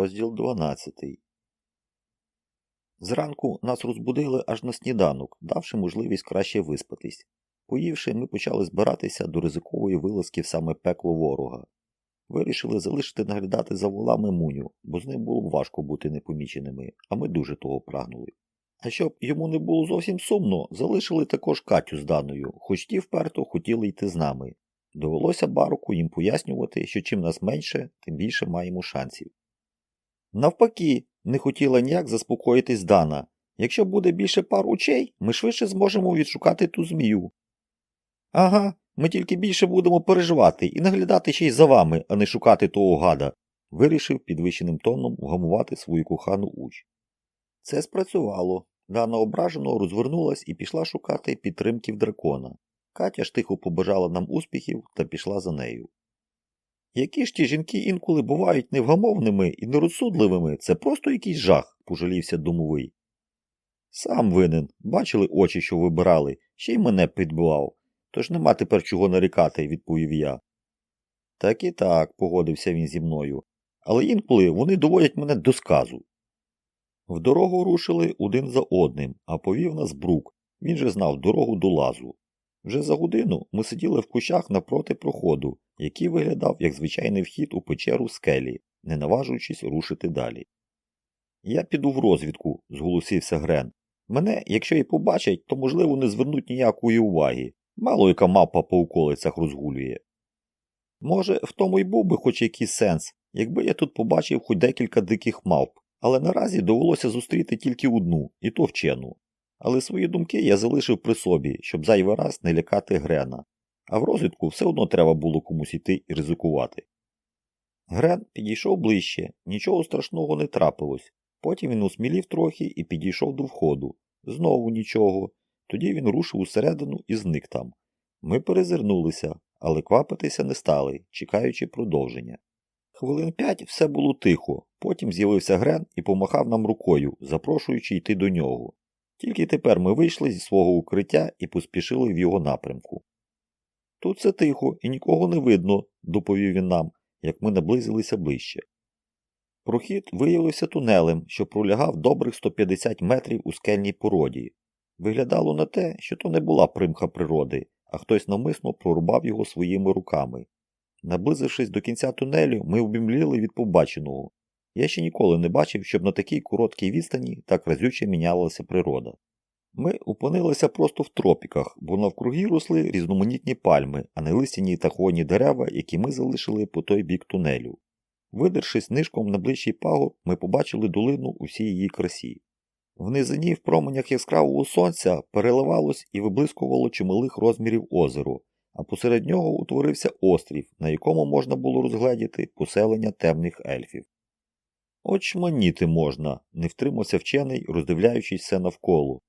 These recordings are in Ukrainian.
Розділ 12 Зранку нас розбудили аж на сніданок, давши можливість краще виспатись. Поївши, ми почали збиратися до ризикової вилазки в саме пекло ворога. Вирішили залишити наглядати за волами Муню, бо з ним було б важко бути непоміченими, а ми дуже того прагнули. А щоб йому не було зовсім сумно, залишили також Катю з Даною, хоч ті вперто хотіли йти з нами. Довелося бароку їм пояснювати, що чим нас менше, тим більше маємо шансів. Навпаки, не хотіла ніяк заспокоїтись Дана. Якщо буде більше пар очей, ми швидше зможемо відшукати ту змію. Ага, ми тільки більше будемо переживати і наглядати ще й за вами, а не шукати того гада, вирішив підвищеним тоном вгамувати свою кохану уч. Це спрацювало. Дана ображено розвернулась і пішла шукати підтримків дракона. Катя ж тихо побажала нам успіхів та пішла за нею. Які ж ті жінки інколи бувають невгамовними і нерозсудливими, це просто якийсь жах, пожалівся домовий. Сам винен, бачили очі, що вибирали, ще й мене підбивав. Тож нема тепер чого нарікати, відповів я. Так і так, погодився він зі мною, але інколи вони доводять мене до сказу. В дорогу рушили один за одним, а повів нас брук, він же знав дорогу до лазу. Вже за годину ми сиділи в кущах напроти проходу, який виглядав як звичайний вхід у печеру скелі, не наважуючись рушити далі. Я піду в розвідку, зголосився Грен. Мене, якщо і побачать, то можливо не звернуть ніякої уваги. Мало яка мапа по околицях розгулює. Може, в тому й був би хоч якийсь сенс, якби я тут побачив хоч декілька диких мавп, але наразі довелося зустріти тільки одну, і то вчену. Але свої думки я залишив при собі, щоб зайвий раз не лякати Грена, а в розвідку все одно треба було комусь іти і ризикувати. Грен підійшов ближче, нічого страшного не трапилось. Потім він усмілів трохи і підійшов до входу. Знову нічого. Тоді він рушив усередину і зник там. Ми перезирнулися, але квапитися не стали, чекаючи продовження. Хвилин п'ять все було тихо, потім з'явився Грен і помахав нам рукою, запрошуючи йти до нього. Тільки тепер ми вийшли зі свого укриття і поспішили в його напрямку. Тут все тихо і нікого не видно, доповів він нам, як ми наблизилися ближче. Прохід виявився тунелем, що пролягав добрих 150 метрів у скельній породі. Виглядало на те, що то не була примха природи, а хтось навмисно прорубав його своїми руками. Наблизившись до кінця тунелю, ми обімліли від побаченого. Я ще ніколи не бачив, щоб на такій короткій відстані так разюче мінялася природа. Ми опинилися просто в тропіках, бо навкруги росли різноманітні пальми, а не листяні та хвойні дерева, які ми залишили по той бік тунелю. Видершись нишком на ближчий пагорб, ми побачили долину у всій її красі. В низині в променях яскравого сонця переливалось і виблискувало чималих розмірів озеро, а посеред нього утворився острів, на якому можна було розгледіти поселення темних ельфів. Очманіти можна, не втримався вчений, роздивляючись все навколо.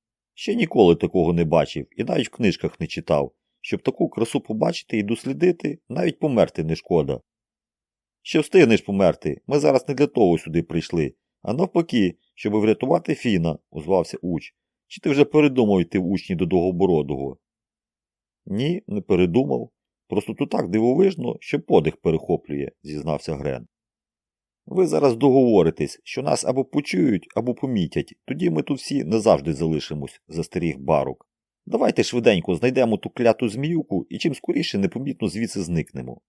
Ще ніколи такого не бачив і навіть в книжках не читав. Щоб таку красу побачити і дослідити, навіть померти не шкода. Ще встигнеш померти, ми зараз не для того сюди прийшли, а навпаки, щоб врятувати Фіна, озвався уч. Чи ти вже передумав йти в учні до Довгобородого? Ні, не передумав. Просто тут так дивовижно, що подих перехоплює, зізнався Грен. Ви зараз договоритесь, що нас або почують, або помітять, тоді ми тут всі не завжди залишимось, застеріг барок. Давайте швиденько знайдемо ту кляту зміюку і чим скоріше непомітно звідси зникнемо.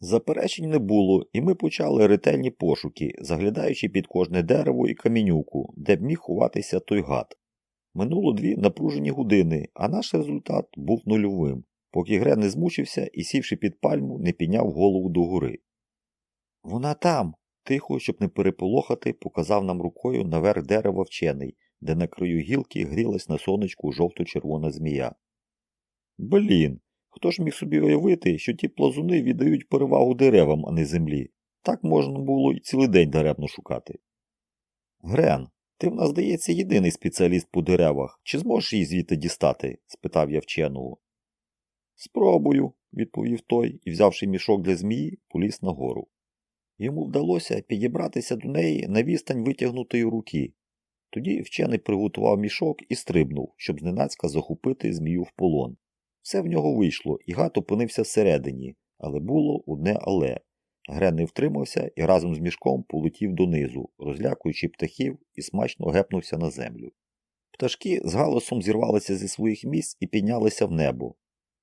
Заперечень не було, і ми почали ретельні пошуки, заглядаючи під кожне дерево і камінюку, де б міг ховатися той гад. Минуло дві напружені години, а наш результат був нульовим, поки Грен не змучився і, сівши під пальму, не підняв голову догори. Вона там, тихо, щоб не переполохати, показав нам рукою наверх дерева вчений, де на краю гілки грілась на сонечку жовто-червона змія. Блін, хто ж міг собі уявити, що ті плазуни віддають перевагу деревам, а не землі. Так можна було і цілий день даремно шукати. Грен, ти в нас, здається, єдиний спеціаліст по деревах. Чи зможеш її звідти дістати? спитав я вченого. Спробую, відповів той і, взявши мішок для змії, поліз нагору. Йому вдалося підібратися до неї на відстань витягнутої руки. Тоді вчений приготував мішок і стрибнув, щоб зненацька захопити змію в полон. Все в нього вийшло, і гад опинився всередині, але було одне але. Грен не втримався і разом з мішком полетів донизу, розлякуючи птахів і смачно гепнувся на землю. Пташки з галасом зірвалися зі своїх місць і піднялися в небо.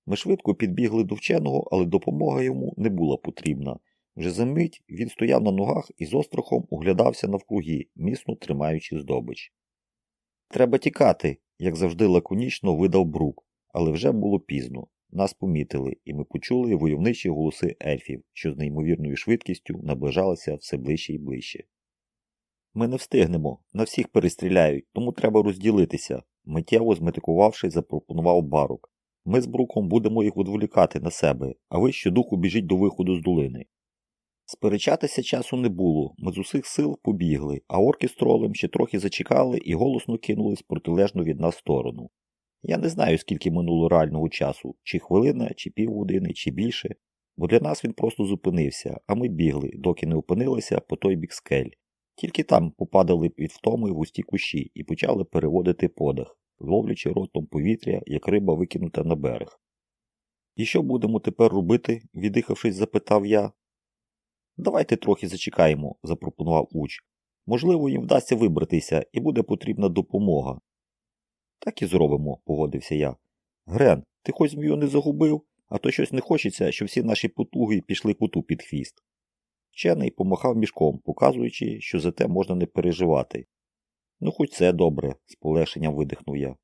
Ми швидко підбігли до вченого, але допомога йому не була потрібна. Вже за мить він стояв на ногах і з острахом оглядався навкруги, міцно тримаючи здобич. Треба тікати, як завжди лаконічно видав брук, але вже було пізно. Нас помітили, і ми почули войовничі голоси ельфів, що з неймовірною швидкістю наближалися все ближче і ближче. Ми не встигнемо, на всіх перестріляють, тому треба розділитися, миттєво зметикувавши, запропонував барок. Ми з Бруком будемо їх відволікати на себе, а ви щодуху біжіть до виходу з долини. Сперечатися часу не було, ми з усіх сил побігли, а орки з тролем ще трохи зачекали і голосно кинулись протилежно від нас сторону. Я не знаю, скільки минуло реального часу, чи хвилина, чи півгодини, чи більше, бо для нас він просто зупинився, а ми бігли, доки не опинилися по той бік скель. Тільки там попадали від втоми в усті кущі і почали переводити подих, ловлячи ротом повітря, як риба викинута на берег. І що будемо тепер робити? віддихавшись, запитав я. Давайте трохи зачекаємо, запропонував уч. Можливо, їм вдасться вибратися і буде потрібна допомога. Так і зробимо, погодився я. Грен, ти хоч змію не загубив, а то щось не хочеться, щоб всі наші потуги пішли куту під хвіст. Вчений помахав мішком, показуючи, що за те можна не переживати. Ну, хоч це добре, з полегшенням видихнув я.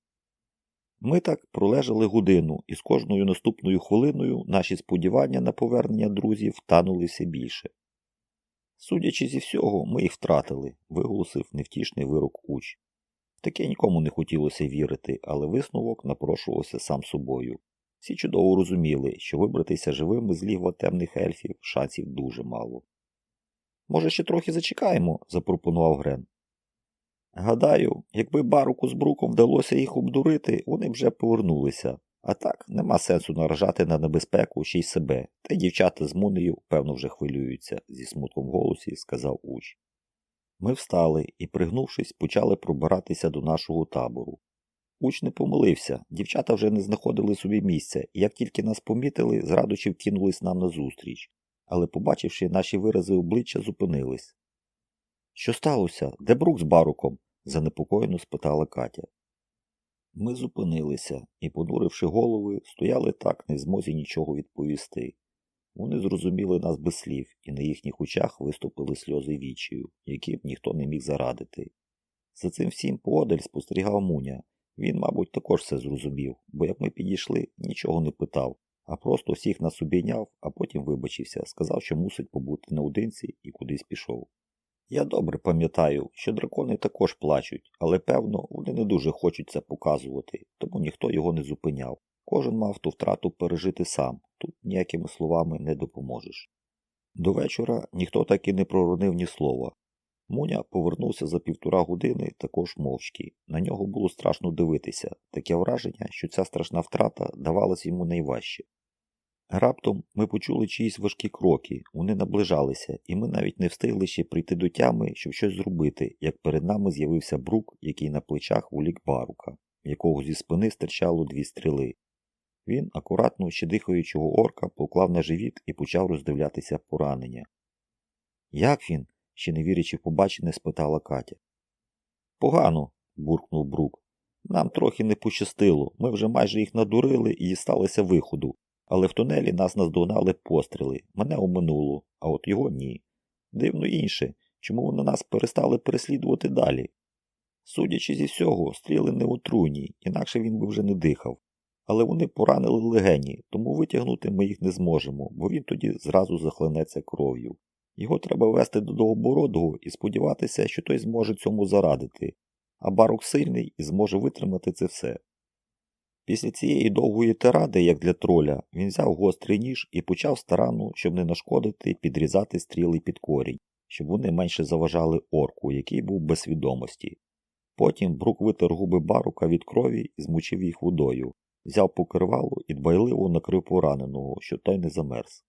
Ми так пролежали годину, і з кожною наступною хвилиною наші сподівання на повернення друзів танули все більше. Судячи зі всього, ми їх втратили, виголосив невтішний вирок уч. Таке нікому не хотілося вірити, але висновок напрошувався сам собою. Всі чудово розуміли, що вибратися живими з лігва темних ельфів шансів дуже мало. Може, ще трохи зачекаємо, запропонував Грен. Гадаю, якби баруку з бруком вдалося їх обдурити, вони б вже повернулися. А так, нема сенсу наражати на небезпеку ще й себе, та й дівчата з Мунею, певно, вже хвилюються, зі смутком в голосі сказав уч. Ми встали і, пригнувшись, почали пробиратися до нашого табору. Уч не помилився, дівчата вже не знаходили собі місця, і як тільки нас помітили, з радощів кинулись нам назустріч, але, побачивши наші вирази обличчя, зупинились. Що сталося? Де брук з баруком? занепокоєно спитала Катя. Ми зупинилися і, понуривши голови, стояли так, не змозі нічого відповісти. Вони зрозуміли нас без слів, і на їхніх очах виступили сльози вічію, які б ніхто не міг зарадити. За цим всім подаль спостерігав Муня. Він, мабуть, також все зрозумів, бо як ми підійшли, нічого не питав, а просто всіх нас обійняв, а потім вибачився, сказав, що мусить побути наодинці і кудись пішов. Я добре пам'ятаю, що дракони також плачуть, але певно, вони не дуже хочуть це показувати, тому ніхто його не зупиняв. Кожен мав ту втрату пережити сам, тут ніякими словами не допоможеш. До вечора ніхто так і не проронив ні слова. Муня повернувся за півтора години також мовчки. На нього було страшно дивитися, таке враження, що ця страшна втрата давалась йому найважче. Раптом ми почули чиїсь важкі кроки, вони наближалися, і ми навіть не встигли ще прийти до тями, щоб щось зробити, як перед нами з'явився брук, який на плечах волік барука, якого зі спини стирчало дві стріли. Він, акуратно ще дихаючого орка, поклав на живіт і почав роздивлятися поранення. Як він? ще не вірячи в побачене, спитала Катя. Погано, буркнув Брук. Нам трохи не пощастило. Ми вже майже їх надурили і дісталися виходу, але в тунелі нас наздогнали постріли. Мене оминуло, а от його ні. Дивно інше, чому вони нас перестали переслідувати далі. Судячи зі всього, стріли не отруйні, інакше він би вже не дихав. Але вони поранили легені, тому витягнути ми їх не зможемо, бо він тоді зразу захлинеться кров'ю. Його треба вести до Довгобородого і сподіватися, що той зможе цьому зарадити, а барок сильний і зможе витримати це все. Після цієї довгої тиради, як для троля, він взяв гострий ніж і почав старанно, щоб не нашкодити, підрізати стріли під корінь, щоб вони менше заважали орку, який був без свідомості. Потім брук витер губи барука від крові і змучив їх водою, взяв покривало і дбайливо накрив пораненого, щоб той не замерз.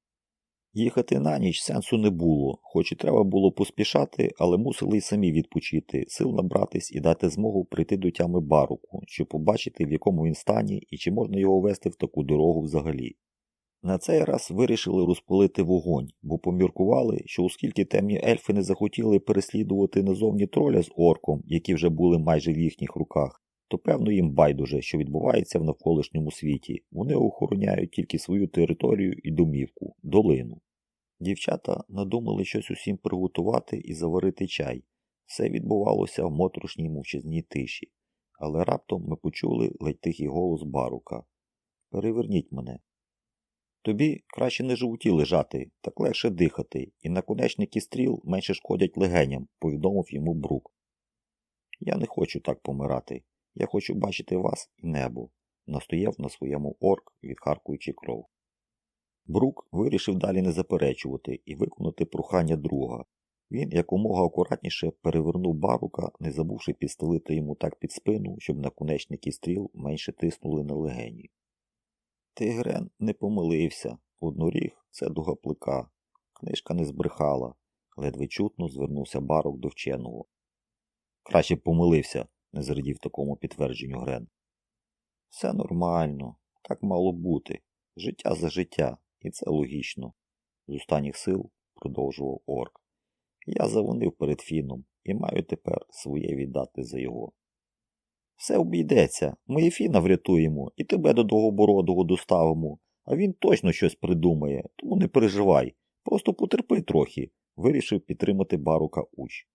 Їхати на ніч сенсу не було, хоч і треба було поспішати, але мусили й самі відпочити, сил набратись і дати змогу прийти до тями баруку, щоб побачити, в якому він стані і чи можна його вести в таку дорогу взагалі. На цей раз вирішили розпалити вогонь, бо поміркували, що оскільки темні ельфи не захотіли переслідувати назовні троля з орком, які вже були майже в їхніх руках, то певно їм байдуже, що відбувається в навколишньому світі. Вони охороняють тільки свою територію і домівку, долину. Дівчата надумали щось усім приготувати і заварити чай. Все відбувалося в моторошній мовчазній тиші, але раптом ми почули ледь тихий голос барука. Переверніть мене. Тобі краще не животі лежати, так легше дихати, і наконечники стріл менше шкодять легеням, повідомив йому Брук. Я не хочу так помирати. Я хочу бачити вас і небо, настояв на своєму орк, відхаркуючи кров. Брук вирішив далі не заперечувати і виконати прохання друга. Він якомога акуратніше перевернув барука, не забувши підстелити йому так під спину, щоб наконечники стріл менше тиснули на легені. Тигрен не помилився. Одноріг це дугаплика. Книжка не збрехала. Ледве чутно звернувся барок до вченого. Краще б помилився, не зрадів такому підтвердженню Грен. Все нормально, так мало бути. Життя за життя, і це логічно. З останніх сил продовжував орк. Я завонив перед Фіном і маю тепер своє віддати за його. Все обійдеться, ми і Фіна врятуємо, і тебе до Довгобородого доставимо, а він точно щось придумає, тому не переживай, просто потерпи трохи, вирішив підтримати барука уч.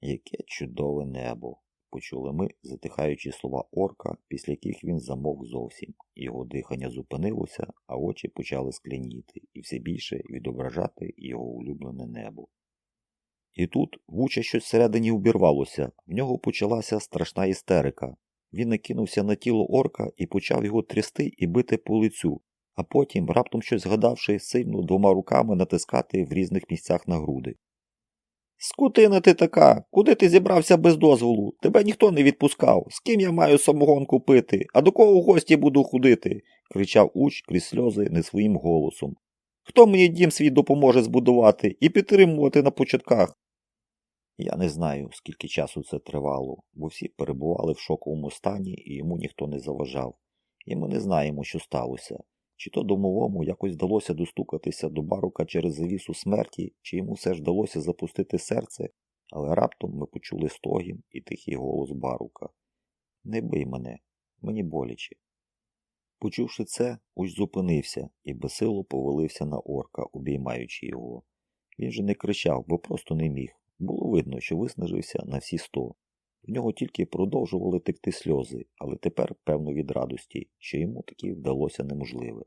Яке чудове небо, почули ми, затихаючи слова орка, після яких він замовк зовсім. Його дихання зупинилося, а очі почали скляніти і все більше відображати його улюблене небо. І тут вуча щось всередині обірвалося, в нього почалася страшна істерика. Він накинувся на тіло орка і почав його трясти і бити по лицю, а потім, раптом щось згадавши, сильно двома руками натискати в різних місцях на груди. Скотина ти така, куди ти зібрався без дозволу? Тебе ніхто не відпускав. З ким я маю самогонку пити, а до кого в гості буду ходити? кричав уч крізь сльози не своїм голосом. Хто мені дім свій допоможе збудувати і підтримувати на початках? Я не знаю, скільки часу це тривало, бо всі перебували в шоковому стані і йому ніхто не заважав. І ми не знаємо, що сталося. Чи то домовому якось вдалося достукатися до барука через завісу смерті, чи йому все ж вдалося запустити серце, але раптом ми почули стогін і тихий голос барука. Не бий мене, мені боляче. Почувши це, уж зупинився і безсило повалився на орка, обіймаючи його. Він же не кричав, бо просто не міг. Було видно, що виснажився на всі сто. В нього тільки продовжували текти сльози, але тепер, певно, від радості, що йому таки вдалося неможливе.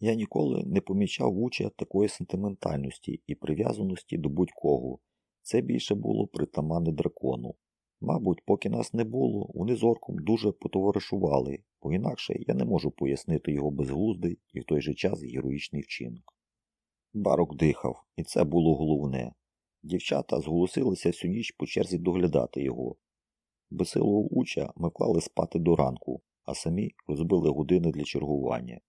Я ніколи не помічав в уча такої сентиментальності і прив'язаності до будь-кого. Це більше було притаманне дракону. Мабуть, поки нас не було, вони з орком дуже потоваришували, бо інакше я не можу пояснити його безглуздий і в той же час героїчний вчинок. Барок дихав, і це було головне. Дівчата зголосилися всю ніч по черзі доглядати його. Безсилого уча ми вклали спати до ранку, а самі розбили години для чергування.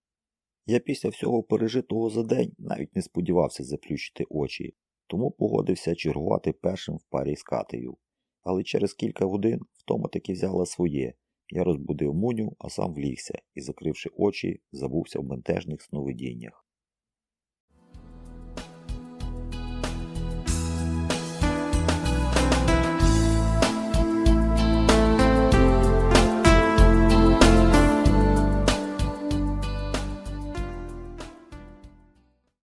Я після всього пережитого за день навіть не сподівався заплющити очі, тому погодився чергувати першим в парі з Катею. Але через кілька годин втома таки взяла своє. Я розбудив муню, а сам влігся і, закривши очі, забувся в бентежних сновидіннях.